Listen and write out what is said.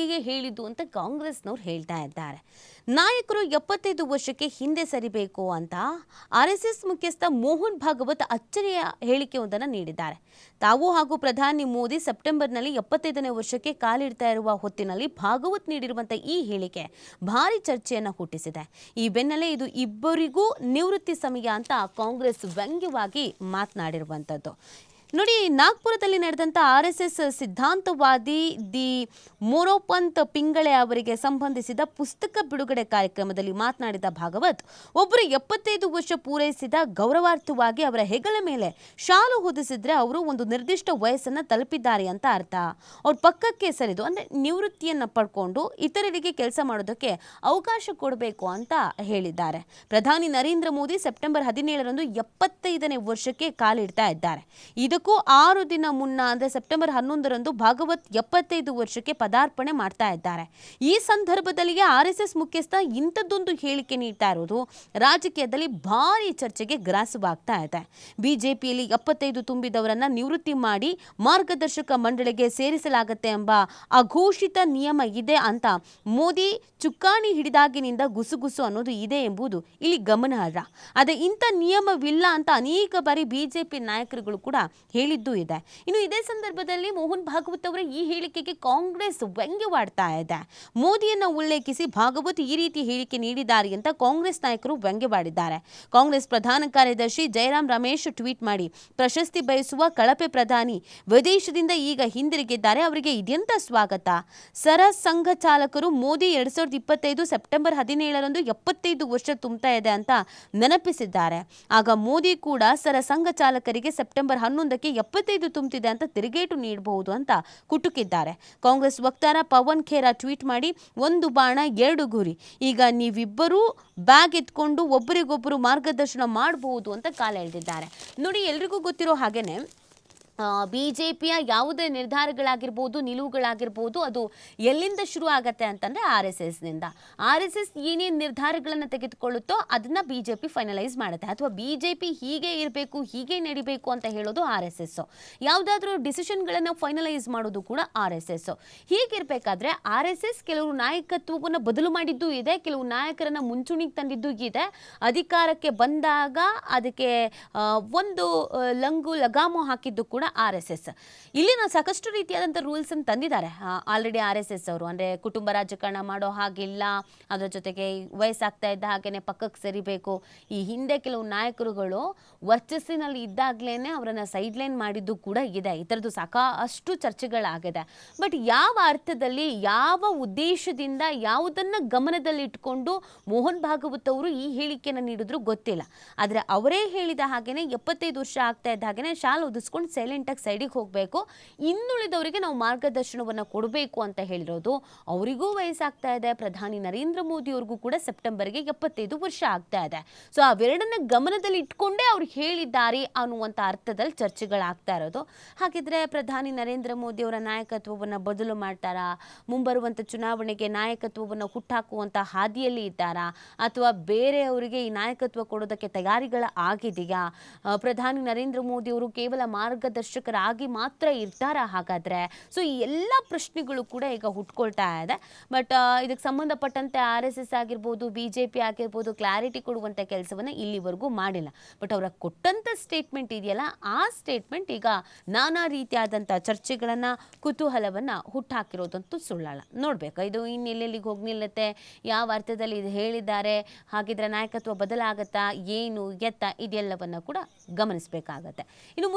ಹೇಳಿದ್ದು ಅಂತ ಕಾಂಗ್ರೆಸ್ನವ್ರು ಹೇಳ್ತಾ ಇದ್ದಾರೆ. ನಾಯಕರು ಎಪ್ಪತ್ತೈದು ವರ್ಷಕ್ಕೆ ಹಿಂದೆ ಸರಿಬೇಕು ಅಂತ ಆರ್ ಮುಖ್ಯಸ್ಥ ಮೋಹನ್ ಭಾಗವತ್ ಅಚ್ಚರಿಯ ಹೇಳಿಕೆಯೊಂದನ್ನು ನೀಡಿದ್ದಾರೆ. ತಾವು ಹಾಗೂ ಪ್ರಧಾನಿ ಮೋದಿ ಸೆಪ್ಟೆಂಬರ್ನಲ್ಲಿ ಎಪ್ಪತ್ತೈದನೇ ವರ್ಷಕ್ಕೆ ಕಾಲಿಡ್ತಾ ಇರುವ ಹೊತ್ತಿನಲ್ಲಿ ಭಾಗವತ್ ನೀಡಿರುವಂಥ ಈ ಹೇಳಿಕೆ ಭಾರಿ ಚರ್ಚೆಯನ್ನು ಹುಟ್ಟಿಸಿದೆ. ಈ ಬೆನ್ನಲ್ಲೇ ಇದು ಇಬ್ಬರಿಗೂ ನಿವೃತ್ತಿ ಸಮಯ ಅಂತ ಕಾಂಗ್ರೆಸ್ ವ್ಯಂಗ್ಯವಾಗಿ ಮಾತನಾಡಿರುವಂಥದ್ದು. ನೋಡಿ, ನಾಗ್ಪುರದಲ್ಲಿ ನಡೆದಂಥ ಆರ್ ಎಸ್ ಎಸ್ ಸಿದ್ಧಾಂತವಾದಿ ದಿ ಮೋರೋಪಂತ್ ಪಿಂಗಳೆ ಅವರಿಗೆ ಸಂಬಂಧಿಸಿದ ಪುಸ್ತಕ ಬಿಡುಗಡೆ ಕಾರ್ಯಕ್ರಮದಲ್ಲಿ ಮಾತನಾಡಿದ ಭಾಗವತ್, ಒಬ್ಬರು ಎಪ್ಪತ್ತೈದು ವರ್ಷ ಪೂರೈಸಿದ ಗೌರವಾರ್ಥವಾಗಿ ಅವರ ಹೆಗಲ ಮೇಲೆ ಶಾಲು ಹೊದಿಸಿದ್ರೆ ಅವರು ಒಂದು ನಿರ್ದಿಷ್ಟ ವಯಸ್ಸನ್ನು ತಲುಪಿದ್ದಾರೆ ಅಂತ ಅರ್ಥ. ಅವ್ರ ಪಕ್ಕಕ್ಕೆ ಸರಿದು, ಅಂದರೆ ನಿವೃತ್ತಿಯನ್ನು ಪಡ್ಕೊಂಡು ಇತರರಿಗೆ ಕೆಲಸ ಮಾಡೋದಕ್ಕೆ ಅವಕಾಶ ಕೊಡಬೇಕು ಅಂತ ಹೇಳಿದ್ದಾರೆ. ಪ್ರಧಾನಿ ನರೇಂದ್ರ ಮೋದಿ ಸೆಪ್ಟೆಂಬರ್ ಹದಿನೇಳರಂದು ಎಪ್ಪತ್ತೈದನೇ ವರ್ಷಕ್ಕೆ ಕಾಲಿಡ್ತಾ ಇದ್ದಾರೆ. ಇದಕ್ಕೂ ಆರು ದಿನ ಮುನ್ನ, ಅಂದರೆ ಸೆಪ್ಟೆಂಬರ್ ಹನ್ನೊಂದರಂದು ಭಾಗವತ್ ಎಪ್ಪತ್ತೈದು ವರ್ಷಕ್ಕೆ ಪದಾರ್ಪಣೆ ಮಾಡ್ತಾ ಇದ್ದಾರೆ. ಈ ಸಂದರ್ಭದಲ್ಲಿಯೇ ಆರ್ ಎಸ್ ಎಸ್ ಮುಖ್ಯಸ್ಥ ಇಂಥದ್ದೊಂದು ಹೇಳಿಕೆ ನೀಡ್ತಾ ಇರೋದು, ರಾಜಕೀಯದಲ್ಲಿ ಭಾರಿ ಚರ್ಚೆಗೆ ಗ್ರಾಸವಾಗ್ತಾ ಇದೆ. ಬಿಜೆಪಿಯಲ್ಲಿ ಎಪ್ಪತ್ತೈದು ತುಂಬಿದವರನ್ನ ನಿವೃತ್ತಿ ಮಾಡಿ ಮಾರ್ಗದರ್ಶಕ ಮಂಡಳಿಗೆ ಸೇರಿಸಲಾಗುತ್ತೆ ಎಂಬ ಅಘೋಷಿತ ನಿಯಮ ಇದೆ ಅಂತ ಮೋದಿ ಚುಕ್ಕಾಣಿ ಹಿಡಿದಾಗಿನಿಂದ ಗುಸುಗುಸು ಅನ್ನೋದು ಇದೆ ಎಂಬುದು ಇಲ್ಲಿ ಗಮನಾರ್ಹ. ಅದೇ ಇಂಥ ನಿಯಮವಿಲ್ಲ ಅಂತ ಅನೇಕ ಬಾರಿ ಬಿಜೆಪಿ ನಾಯಕರುಗಳು ಕೂಡ ಹೇಳಿದ್ದೂ ಇದೆ. ಇನ್ನು ಇದೇ ಸಂದರ್ಭದಲ್ಲಿ ಮೋಹನ್ ಭಾಗವತ್ ಅವರ ಈ ಹೇಳಿಕೆಗೆ ಕಾಂಗ್ರೆಸ್ ವ್ಯಂಗ್ಯವಾಡ್ತಾ ಇದೆ. ಮೋದಿಯನ್ನು ಉಲ್ಲೇಖಿಸಿ ಭಾಗವತ್ ಈ ರೀತಿ ಹೇಳಿಕೆ ನೀಡಿದ್ದಾರೆ ಅಂತ ಕಾಂಗ್ರೆಸ್ ನಾಯಕರು ವ್ಯಂಗ್ಯವಾಡಿದ್ದಾರೆ. ಕಾಂಗ್ರೆಸ್ ಪ್ರಧಾನ ಕಾರ್ಯದರ್ಶಿ ಜಯರಾಮ್ ರಮೇಶ್ ಟ್ವೀಟ್ ಮಾಡಿ, ಪ್ರಶಸ್ತಿ ಬಯಸುವ ಕಳಪೆ ಪ್ರಧಾನಿ ವಿದೇಶದಿಂದ ಈಗ ಹಿಂದಿರುಗಿದ್ದಾರೆ, ಅವರಿಗೆ ಇದೆಂತ ಸ್ವಾಗತ. ಸರ ಸಂಘ ಚಾಲಕರು ಮೋದಿ ಎರಡ್ ಸಾವಿರದ ಇಪ್ಪತ್ತೈದು ಸೆಪ್ಟೆಂಬರ್ ಹದಿನೇಳರಂದು ಎಪ್ಪತ್ತೈದು ವರ್ಷ ತುಂಬ್ತಾ ಇದೆ ಅಂತ ನೆನಪಿಸಿದ್ದಾರೆ. ಆಗ ಮೋದಿ ಕೂಡ ಸರ ಸಂಘ ಚಾಲಕರಿಗೆ ಸೆಪ್ಟೆಂಬರ್ ಹನ್ನೊಂದಕ್ಕೆ ಎಪ್ಪತ್ತೈದು ತುಂಬುತ್ತಿದೆ ಅಂತ ತಿರುಗೇಟು ನೀಡಬಹುದು ಅಂತ ಕುಟುಕಿದ್ದಾರೆ. ಕಾಂಗ್ರೆಸ್ ವಕ್ತಾರ ಪವನ್ ಖೇರಾ ಟ್ವೀಟ್ ಮಾಡಿ, ಒಂದು ಬಾಣ, ಎರಡು ಗುರಿ. ಈಗ ನೀವಿಬ್ಬರೂ ಬ್ಯಾಗ್ ಎತ್ಕೊಂಡು ಒಬ್ಬರಿಗೊಬ್ಬರು ಮಾರ್ಗದರ್ಶನ ಮಾಡಬಹುದು ಅಂತ ಕಾಲ ಎಳೆದಿದ್ದಾರೆ. ನೋಡಿ, ಎಲ್ರಿಗೂ ಗೊತ್ತಿರೋ ಹಾಗೇನೆ ಬಿ ಜೆ ಪಿಯ ಯಾವುದೇ ನಿರ್ಧಾರಗಳಾಗಿರ್ಬೋದು, ನಿಲುವುಗಳಾಗಿರ್ಬೋದು, ಅದು ಎಲ್ಲಿಂದ ಶುರು ಆಗತ್ತೆ ಅಂತಂದರೆ ಆರ್ ಎಸ್ ಎಸ್ನಿಂದ. ಆರ್ ಎಸ್ ಎಸ್ ಏನೇನು ನಿರ್ಧಾರಗಳನ್ನು ತೆಗೆದುಕೊಳ್ಳುತ್ತೋ ಅದನ್ನು ಬಿ ಜೆ ಪಿ ಫೈನಲೈಸ್ ಮಾಡುತ್ತೆ. ಅಥವಾ ಬಿ ಜೆ ಪಿ ಹೀಗೆ ಇರಬೇಕು, ಹೀಗೆ ನಡಿಬೇಕು ಅಂತ ಹೇಳೋದು ಆರ್ ಎಸ್ ಎಸ್. ಯಾವುದಾದ್ರೂ ಡಿಸಿಷನ್ಗಳನ್ನು ಫೈನಲೈಸ್ ಮಾಡೋದು ಕೂಡ ಆರ್ ಎಸ್ ಎಸ್. ಹೀಗಿರಬೇಕಾದ್ರೆ ಆರ್ ಎಸ್ ಎಸ್ ಕೆಲವರು ನಾಯಕತ್ವವನ್ನು ಬದಲು ಮಾಡಿದ್ದು ಇದೆ, ಕೆಲವು ನಾಯಕರನ್ನ ಮುಂಚೂಣಿಗೆ ತಂದಿದ್ದು ಇದೆ. ಅಧಿಕಾರಕ್ಕೆ ಬಂದಾಗ ಅದಕ್ಕೆ ಒಂದು ಲಂಗು ಲಗಾಮು ಹಾಕಿದ್ದು ಕೂಡ ಆರ್ ಎಸ್ ಎಸ್. ಇಲ್ಲಿ ನಾವು ಸಾಕಷ್ಟು ರೀತಿಯಾದಂಥ ರೂಲ್ಸ್ ಅನ್ನು ತಂದಿದ್ದಾರೆ. ಆಲ್ರೆಡಿ ಆರ್ ಎಸ್ ಎಸ್ ಅವರು. ಅಂದರೆ ಕುಟುಂಬ ರಾಜಕಾರಣ ಮಾಡೋ ಹಾಗಿಲ್ಲ. ಅದರ ಜೊತೆಗೆ ವಯಸ್ಸಾಗ್ತಾ ಇದ್ದ ಹಾಗೇನೆ ಪಕ್ಕಕ್ಕೆ ಸರಿಬೇಕು. ಈ ಹಿಂದೆ ಕೆಲವು ನಾಯಕರುಗಳು ವರ್ಚಸ್ಸಿನಲ್ಲಿ ಇದ್ದಾಗಲೇ ಅವರನ್ನು ಸೈಡ್ ಲೈನ್ ಮಾಡಿದ್ದು ಕೂಡ ಇದೆ. ಈ ಥರದ್ದು ಸಾಕಷ್ಟು ಚರ್ಚೆಗಳಾಗಿದೆ. ಬಟ್ ಯಾವ ಅರ್ಥದಲ್ಲಿ, ಯಾವ ಉದ್ದೇಶದಿಂದ, ಯಾವುದನ್ನು ಗಮನದಲ್ಲಿಟ್ಕೊಂಡು ಮೋಹನ್ ಭಾಗವತ್ ಅವರು ಈ ಹೇಳಿಕೆಯನ್ನು ನೀಡಿದ್ರು ಗೊತ್ತಿಲ್ಲ. ಆದರೆ ಅವರೇ ಹೇಳಿದ ಹಾಗೇನೆ ಎಪ್ಪತ್ತೈದು ವರ್ಷ ಆಗ್ತಾ ಇದ್ದ ಹಾಗೇನೆ ಶಾಲ್ ಒದಿಸ್ಕೊಂಡು ಸೈಲೆಂಟಾಗಿ ಸೈಡಿಗೆ ಹೋಗಬೇಕು. ಇನ್ನುಳಿದವರಿಗೆ ನಾವು ಮಾರ್ಗದರ್ಶನವನ್ನು ಕೊಡಬೇಕು ಅಂತ ಹೇಳಿರೋದು ಅವರಿಗೂ ವಯಸ್ಸಾಗ್ತಾ ಇದೆ. ಪ್ರಧಾನಿ ನರೇಂದ್ರ ಮೋದಿ ಅವ್ರಿಗೂ ಕೂಡ ಸೆಪ್ಟೆಂಬರ್ಗೆ ಎಪ್ಪತ್ತೈದು ವರ್ಷ ಆಗ್ತಾ ಇದೆ. ಸೊ ಅವೆರಡನ್ನ ಗಮನದಲ್ಲಿ ಇಟ್ಕೊಂಡೇ ಅವ್ರು ಹೇಳಿದ್ದಾರೆ ಅನ್ನುವಂಥ ಅರ್ಥದಲ್ಲಿ ಚರ್ಚೆಗಳಾಗ್ತಾ ಇರೋದು. ಹಾಗಿದ್ರೆ ಪ್ರಧಾನಿ ನರೇಂದ್ರ ಮೋದಿ ಅವರ ನಾಯಕತ್ವವನ್ನು ಬದಲು ಮಾಡ್ತಾರಾ? ಮುಂಬರುವಂಥ ಚುನಾವಣೆಗೆ ನಾಯಕತ್ವವನ್ನು ಹುಟ್ಟಾಕುವಂಥ ಹಾದಿಯಲ್ಲಿ ಇದ್ದಾರಾ? ಅಥವಾ ಬೇರೆಯವರಿಗೆ ಈ ನಾಯಕತ್ವ ಕೊಡೋದಕ್ಕೆ ತಯಾರಿಗಳ ಆಗಿದೆಯಾ? ಪ್ರಧಾನಿ ನರೇಂದ್ರ ಮೋದಿ ಅವರು ಕೇವಲ ಮಾರ್ಗದರ್ಶಕರಾಗಿ ಮಾತ್ರ ಇರ್ತಾರಾ ಹಾಗಾದ್ರೆ. ಸೊ ಈ ಎಲ್ಲ ಪ್ರಶ್ನೆಗಳು ಕೂಡ ಈಗ ಹುಟ್ಕೊಳ್ತಾ ಇದೆ. ಬಟ್ ಇದಕ್ಕೆ ಸಂಬಂಧಪಟ್ಟಂತೆ ಆರ್ ಎಸ್ ಎಸ್ ಆಗಿರ್ಬೋದು ಬಿ ಜೆ ಪಿ ಆಗಿರ್ಬೋದು ಕ್ಲಾರಿಟಿ ಕೊಡುವಂಥ ಕೆಲಸವನ್ನು ಇಲ್ಲಿವರೆಗೂ ಮಾಡಿಲ್ಲ. ಬಟ್ ಅವರ ಕೊಟ್ಟಂಥ ಸ್ಟೇಟ್ಮೆಂಟ್ ಇದೆಯಲ್ಲ, ಆ ಸ್ಟೇಟ್ಮೆಂಟ್ ಈಗ ನಾನಾ ರೀತಿಯಾದಂಥ ಚರ್ಚೆಗಳನ್ನು, ಕುತೂಹಲವನ್ನು ಹುಟ್ಟಾಕಿರೋದಂತೂ ಸುಳ್ಳಲ್ಲ ನೋಡ್ಬೇಕು, ಇದು ಇನ್ನೆಲ್ಲೆಲ್ಲಿಗೆ ಹೋಗಿ ನಿಲ್ಲುತ್ತೆ, ಯಾವ ಅರ್ಥದಲ್ಲಿ ಇದು ಹೇಳಿದ್ದಾರೆ, ಹಾಗಿದ್ರೆ ನಾಯಕತ್ವ ಬದಲಾಗತ್ತಾ, ಏನು ಎತ್ತ, ಇದೆಲ್ಲವನ್ನು ಕೂಡ ಗಮನಿಸಬೇಕಾಗತ್ತೆ. ಇನ್ನು